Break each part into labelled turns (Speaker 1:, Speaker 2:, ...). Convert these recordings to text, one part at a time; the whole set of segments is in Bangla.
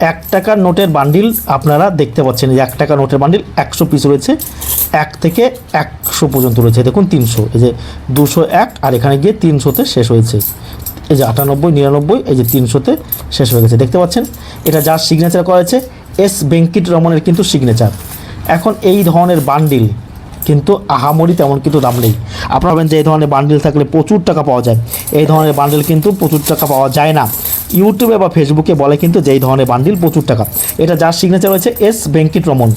Speaker 1: এক টাকার নোটের বান্ডিল আপনারা দেখতে পাচ্ছেন এক টাকার নোটের বান্ডিল একশো পিস রয়েছে। এক থেকে একশো পর্যন্ত রয়েছে। দেখুন, তিনশো, এই যে দুশো এক, আর এখানে গিয়ে তিনশোতে শেষ হয়েছে। এই যে আটানব্বই, নিরানব্বই, এই যে তিনশোতে শেষ হয়ে গেছে। দেখতে পাচ্ছেন, এটা যার সিগনেচার করা হয়েছে, এস ভেঙ্কিট রমনের কিন্তু সিগনেচার এখন এই ধরনের বান্ডিল কিন্তু আহামরি তেমন কিন্তু দাম নেই। আপনারা যে এই ধরনের বান্ডিল থাকলে প্রচুর টাকা পাওয়া যায়। এই ধরনের বান্ডিল কিন্তু প্রচুর টাকা পাওয়া যায় না। ইউটিউবে বা ফেসবুকে বলে কিন্তু যেই ধরনের বান্ডিল প্রচুর টাকা। এটা যার সিগনেচার রয়েছে এস ভেঙ্কিট রমন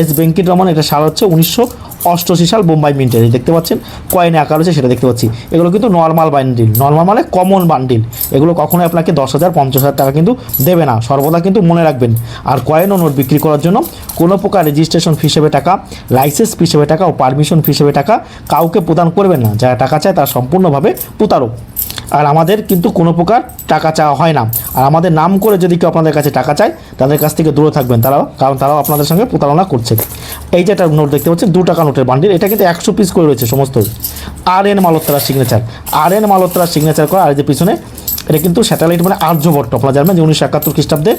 Speaker 1: এস ভেঙ্কিট রমন এটা সাল হচ্ছে উনিশশো অষ্টআশি সাল বোম্বাই মিন্টের দেখতে পাচ্ছেন, কয়েনে আঁকা রয়েছে, সেটা দেখতে পাচ্ছি। এগুলো কিন্তু নর্মাল বান্ডিল। নর্মাল মানে কমন বান্ডিল। এগুলো কখনোই আপনাকে দশ হাজার, পঞ্চাশ হাজার টাকা কিন্তু দেবে না। সর্বদা কিন্তু মনে রাখবেন। আর কয়েন ও নোট বিক্রি করার জন্য কোনো প্রকার রেজিস্ট্রেশন ফি হিসেবে টাকা লাইসেন্স ফি হিসেবে টাকা ও পারমিশন ফি হিসেবে টাকা কাউকে প্রদান করবেন না। যারা টাকা চায় তারা সম্পূর্ণভাবে প্রতারক। আর আমাদের কিন্তু কোনো প্রকার টাকা চাওয়া হয় না। আর আমাদের নাম করে যদি কেউ আপনাদের কাছে টাকা চায়, তাদের কাছ থেকে দূরে থাকবেন। তারাও, কারণ তারাও আপনাদের সঙ্গে প্রতারণা করছে। এই যে একটা নোট দেখতে পাচ্ছেন দু টাকা নোটের বান্ডিল এটা কিন্তু একশো পিস করে রয়েছে সমস্ত আর এন মালোত্তরার সিগনেচার আর এন মালোত্তরার সিগনেচার করা, আর যে পিছনে এটা কিন্তু স্যাটেলাইট মানে আর্যভট্ট আপনারা জানবেন যে উনিশশো একাত্তর খ্রিস্টাব্দে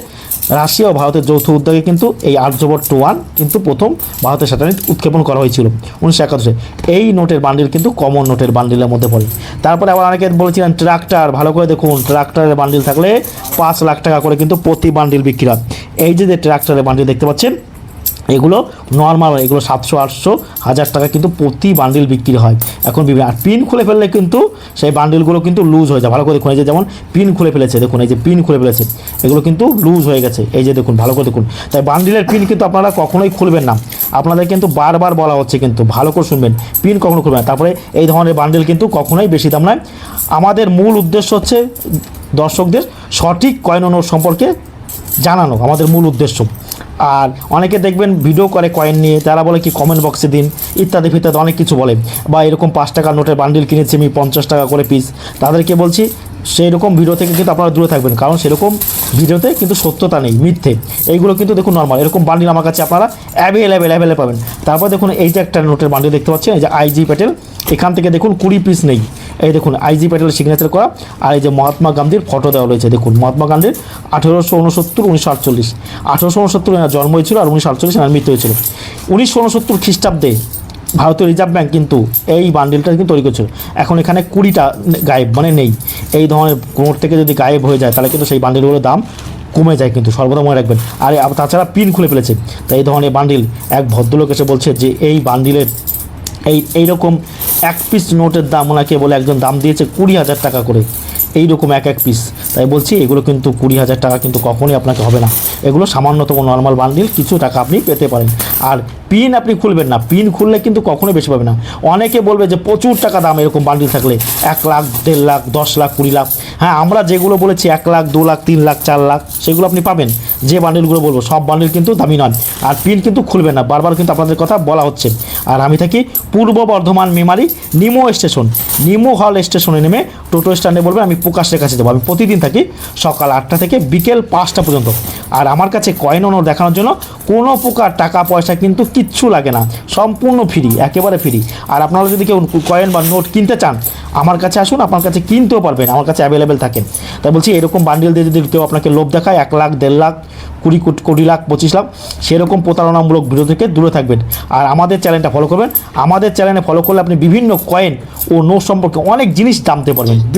Speaker 1: রাশিয়া ও ভারতের যৌথ উদ্যোগে কিন্তু এই আর্যভট্ট ওয়ান কিন্তু প্রথম ভারতের স্যাটেলাইট উৎক্ষেপণ করা হয়েছিল উনিশশো একাত্তরে। এই নোটের বান্ডিল কিন্তু কমন নোটের বান্ডিলের মধ্যে পড়ে। তারপরে আবার অনেকে বলেছিলেন ট্রাক্টর ভালো করে দেখুন ট্রাক্টরের বান্ডিল থাকলে পাঁচ লাখ টাকা করে কিন্তু প্রতি বান্ডিল বিক্রি হয়। এই যে যে ট্রাক্টরের বান্ডিল দেখতে পাচ্ছেন এগুলো নর্মাল এগুলো সাতশো, আটশো, হাজার টাকা কিন্তু প্রতি বান্ডিল বিক্রি হয়। এখন বিভিন্ন, আর পিন খুলে ফেললে কিন্তু সেই বান্ডিলগুলো কিন্তু লুজ হয়ে যায়। ভালো করে দেখুন, এই যে যেমন পিন খুলে ফেলেছে, দেখুন, এই যে পিন খুলে ফেলেছে, এগুলো কিন্তু লুজ হয়ে গেছে। এই যে দেখুন, ভালো করে দেখুন। তাই বান্ডিলের পিন কিন্তু আপনারা কখনোই খুলবেন না। আপনাদের কিন্তু বারবার বলা হচ্ছে কিন্তু, ভালো করে শুনবেন পিন কখনো খুলবেন না। তারপরে এই ধরনের বান্ডিল কিন্তু কখনোই বেশি দাম নয়। আমাদের মূল উদ্দেশ্য হচ্ছে দর্শকদের সঠিক কয়েন নোট সম্পর্কে জানানো, আমাদের মূল উদ্দেশ্য। আর অনেকে দেখবেন ভিডিও করে কয়েন নিয়ে, তারা বলে কি কমেন্ট বক্সে দিন, ইত্যাদি ফিত্যাদি, অনেক কিছু বলে। বা এরকম পাঁচ টাকার নোটের বান্ডিল কিনেছি আমি, পঞ্চাশ টাকা করে পিস তাদেরকে বলছি সেই রকম ভিডিও থেকে কিন্তু আপনারা দূরে থাকবেন, কারণ সেরকম ভিডিওতে কিন্তু সত্যতা নেই, মিথ্যে। এইগুলো কিন্তু দেখুন নর্মাল এরকম বান্ডিল আমার কাছে আপনারা অ্যাভেলেবেল অ্যাভেলেবেল পাবেন। তারপর দেখুন এই যে একটা নোটের বান্ডিল দেখতে পাচ্ছেন, এই যে আইজি প্যাটেল এখান থেকে দেখুন কুড়ি পিস নেই। এই দেখুন আইজি প্যাটেলের সিগনেচার করা, আর এই যে মহাত্মা গান্ধীর ফটো দেওয়া রয়েছে, দেখুন, মহাত্মা গান্ধীর আঠেরোশো উনসত্তর, উনিশশো আটচল্লিশ। আঠেরোশো উনসত্তর জন্ম হয়েছিল আর উনিশশো আটচল্লিশ এনার মৃত্যু হয়েছিল। উনিশশো উনসত্তর খ্রিস্টাব্দে ভারতীয় রিজার্ভ ব্যাঙ্ক কিন্তু এই বান্ডিলটা কিন্তু তৈরি করছিল। এখন এখানে কুড়িটা গায়েব মানে নেই। এই ধরনের কোমর থেকে যদি গায়েব হয়ে যায়, তাহলে কিন্তু সেই বান্ডিলগুলোর দাম কমে যায় কিন্তু, সর্বদা মনে রাখবেন। আর তাছাড়া পিন খুলে ফেলেছে। তাই এই ধরনের বান্ডিল এক ভদ্রলোক এসে বলছে যে, এই বান্ডিলের এই, এইরকম এক পিস নোটের দাম ওনাকে বলে একজন দাম দিয়েছে কুড়ি হাজার টাকা করে। এইরকম এক এক পিস তাই বলছি, এগুলো কিন্তু কুড়ি হাজার টাকা কিন্তু কখনই আপনাকে হবে না। এগুলো সামান্যতম নর্মাল বান্ডিল কিছু টাকা আপনি পেতে পারেন। আর পিন আপনি খুলবেন না। পিন খুললে কিন্তু কখনোই বেশি পাবে না। অনেকে বলবে যে, প্রচুর টাকা দাম এরকম বান্ডিল থাকলে। এক লাখ, দেড় লাখ, দশ লাখ, কুড়ি লাখ। হ্যাঁ আমরা যেগুলো বলেছি, এক লাখ, দু লাখ, তিন লাখ, চার লাখ, সেগুলো আপনি পাবেন। যে বান্ডিলগুলো বলব, সব বান্ডিল কিন্তু দামি নয়। আর পিন কিন্তু খুলবে না। বারবার কিন্তু আপনাদের কথা বলা হচ্ছে। আর আমি থাকি পূর্ব বর্ধমান মেমারি নিমো স্টেশন। নিমো হল স্টেশনে নেমে টোটো স্ট্যান্ডে বলবে, আমি প্রকাশের কাছে যাব। আমি প্রতিদিন থাকি সকাল আটটা থেকে বিকেল পাঁচটা পর্যন্ত। আর আমার কাছে কয়েন নোট দেখানোর জন্য কোনো প্রকার টাকা পয়সা কিন্তু কিচ্ছু লাগে না। সম্পূর্ণ ফ্রি, একেবারে ফ্রি। আর আপনারা যদি কেউ কয়েন বা নোট কিনতে চান, আমার কাছে আসুন, আপনার কাছে কিনতেও পারবেন, আমার কাছে অ্যাভেলেবেল থাকে। তাই বলছি, এরকম বান্ডিল দিয়ে যদি কেউ আপনাকে লোভ দেখায়, এক লাখ, দেড় লাখ, কুড়ি কোটি কোটি লাখ, পঁচিশ লাখ, সেরকম প্রতারণামূলক ভিডিও থেকে দূরে থাকবেন। আর আমাদের চ্যানেলটা ফলো করবেন। আমাদের চ্যানেলে ফলো করলে আপনি বিভিন্ন কয়েন ও নোট সম্পর্কে অনেক জিনিস জানতে পারবেন।